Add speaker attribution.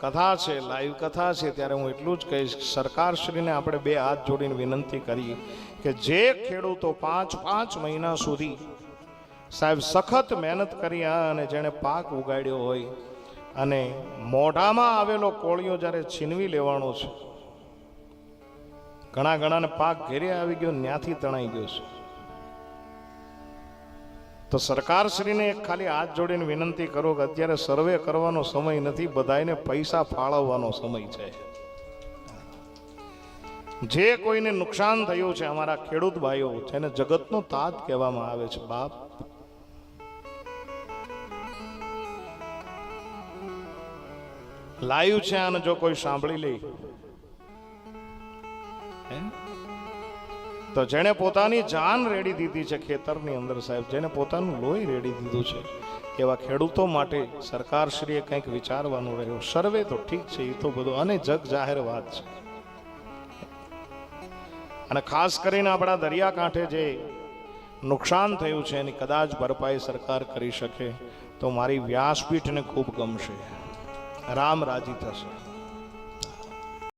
Speaker 1: કથા છે લાઈવ કથા છે, ત્યારે હું એટલું જ કહીશ સરકારશ્રીને આપણે બે હાથ જોડીને વિનંતી કરી કે જે ખેડૂતો પાંચ પાંચ મહિના સુધી સાહેબ સખત મહેનત કરી અને જેણે પાક ઉગાડ્યો હોય અને મોઢામાં આવેલો કોળિયો જ્યારે છીનવી લેવાનો છે, ઘણા ઘણાને પાક ઘેરે આવી ગયો ત્યાંથી તણાઈ ગયો છે. તો સરકારશ્રીને એક ખાલી હાથ જોડીને વિનંતી કરો કે અત્યારે સર્વે કરવાનો સમય નથી બધાને પૈસા ફાળવવાનો સમય છે. જે કોઈને નુકસાન થયું છે, અમારા ખેડૂત ભાઈઓ, જેને જગતનો તાજ કહેવામાં આવે છે, બાપ. લાઈવ છે અને જો કોઈ સાંભળી લે? તો જેણે પોતાની જાન રેડી દીધી છે ખેતરની અંદર સાહેબ જેને પોતાનું લોહી રેડી દીધું છે, એવા ખેડૂતો માટે સરકારશ્રીએ કંઈક વિચારવાનું રહ્યું. સર્વે તો ઠીક છે એ તો બધું અને જગ જાહેર વાત છે. અને ખાસ કરીને આપણા દરિયાકાંઠે જે નુકસાન થયું છે, એની કદાચ ભરપાઈ સરકાર કરી શકે, તો મારી વ્યાસપીઠને ખૂબ ગમશે. રામ રાજી થશે.